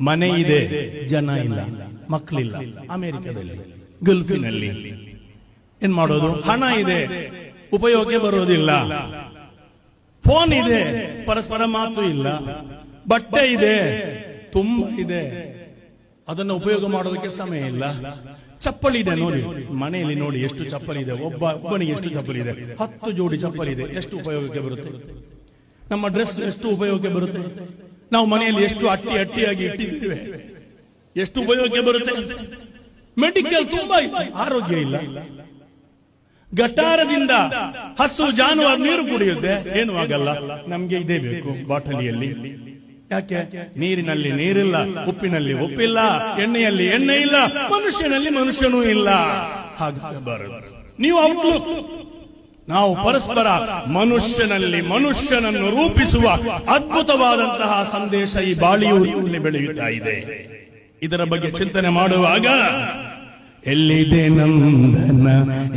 ಮನೆ ಇದೆ ಜನ ಇಲ್ಲ ಮಕ್ಕಳಿಲ್ಲ ಅಮೆರಿಕದಲ್ಲಿ ಗಲ್ಫಿನಲ್ಲಿ. ಏನ್ ಮಾಡೋದು? ಹಣ ಇದೆ ಉಪಯೋಗಕ್ಕೆ ಬರೋದಿಲ್ಲ. ಫೋನ್ ಇದೆ ಪರಸ್ಪರ ಮಾತು ಇಲ್ಲ. ಬಟ್ಟೆ ಇದೆ ತುಂಬಾ ಇದೆ. ಅದನ್ನು ಉಪಯೋಗ ಮಾಡೋದಕ್ಕೆ ಸಮಯ ಇಲ್ಲ. ಚಪ್ಪಲಿ ಇದೆ ನೋಡಿ. ಮನೆಯಲ್ಲಿ ನೋಡಿ ಎಷ್ಟು ಚಪ್ಪಲಿ ಇದೆ. ಒಬ್ಬ ಒಬ್ಬನಿಗೆ ಎಷ್ಟು ಚಪ್ಪಲಿ ಇದೆ. ಹತ್ತು ಜೋಡಿ ಚಪ್ಪಲಿ ಇದೆ. ಎಷ್ಟು ಉಪಯೋಗಕ್ಕೆ ಬರುತ್ತೆ? ನಮ್ಮ ಡ್ರೆಸ್ ಎಷ್ಟು ಉಪಯೋಗಕ್ಕೆ ಬರುತ್ತೆ? ನಾವು ಮನೆಯಲ್ಲಿ ಎಷ್ಟು ಅಟ್ಟಿ ಅಟ್ಟಿಯಾಗಿ ಇಟ್ಟಿದ್ದೇವೆ ಎಷ್ಟು ಉಪಯೋಗಕ್ಕೆ ಬರುತ್ತೆ? ಮೆಡಿಕಲ್ ತುಂಬಾ ಆರೋಗ್ಯ ಇಲ್ಲ. ಗಟಾರದಿಂದ ಹಸು, ಜಾನುವಾರು ನೀರು ಕುಡಿಯುತ್ತೆ. ಏನು ಆಗಲ್ಲ. ನಮ್ಗೆ ಇದೇ ಬೇಕು ಬಾಟಲಿಯಲ್ಲಿ. ಯಾಕೆ? ನೀರಿನಲ್ಲಿ ನೀರಿಲ್ಲ, ಉಪ್ಪಿನಲ್ಲಿ ಉಪ್ಪಿಲ್ಲ, ಎಣ್ಣೆಯಲ್ಲಿ ಎಣ್ಣೆ ಇಲ್ಲ, ಮನುಷ್ಯನಲ್ಲಿ ಮನುಷ್ಯನೂ ಇಲ್ಲ. ಹಾಗಾಗಬಾರದು ನೀವು ಔಟ್ಲುಕ್ ನಾವು ಪರಸ್ಪರ ಮನುಷ್ಯನಲ್ಲಿ ಮನುಷ್ಯನನ್ನು ರೂಪಿಸುವ ಅದ್ಭುತವಾದಂತಹ ಸಂದೇಶ ಈ ಬಾಳಿಯೂರಿನಲ್ಲಿ ಬೆಳೆಯುತ್ತಾ ಇದೆ. ಇದರ ಬಗ್ಗೆ ಚಿಂತನೆ ಮಾಡುವಾಗ, ಎಲ್ಲಿದೆ ನಂದನ,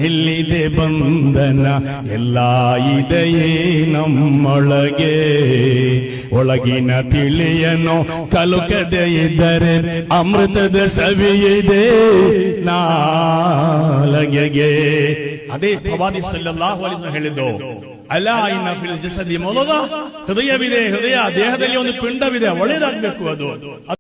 ಎಲ್ಲಿದೆ ಬಂಧನ, ಎಲ್ಲ ಇದೆಯೇ ನಮ್ಮೊಳಗೆ. ಒಳಗಿನ ತಿಳಿಯನು ಕಲುಕದೆ ಇದ್ದರೆ ಅಮೃತದ ಸವಿಯಿದೆ ನಾಲಗೆಗೆ ಅದೇ ಭವಾನಿ ಸಲ್ಲಲ್ಲಾಹು ಹೇಳಿದ್ದು ಅಲ ಇನ್ನ ಫಿಲ್ ಜಸದಿ ಮೊದಲ ಹೃದಯವಿದೆ ಹೃದಯ ದೇಹದಲ್ಲಿ ಒಂದು ಪಿಂಡವಿದೆ ಒಳ್ಳೇದಾಗಬೇಕು ಅದು.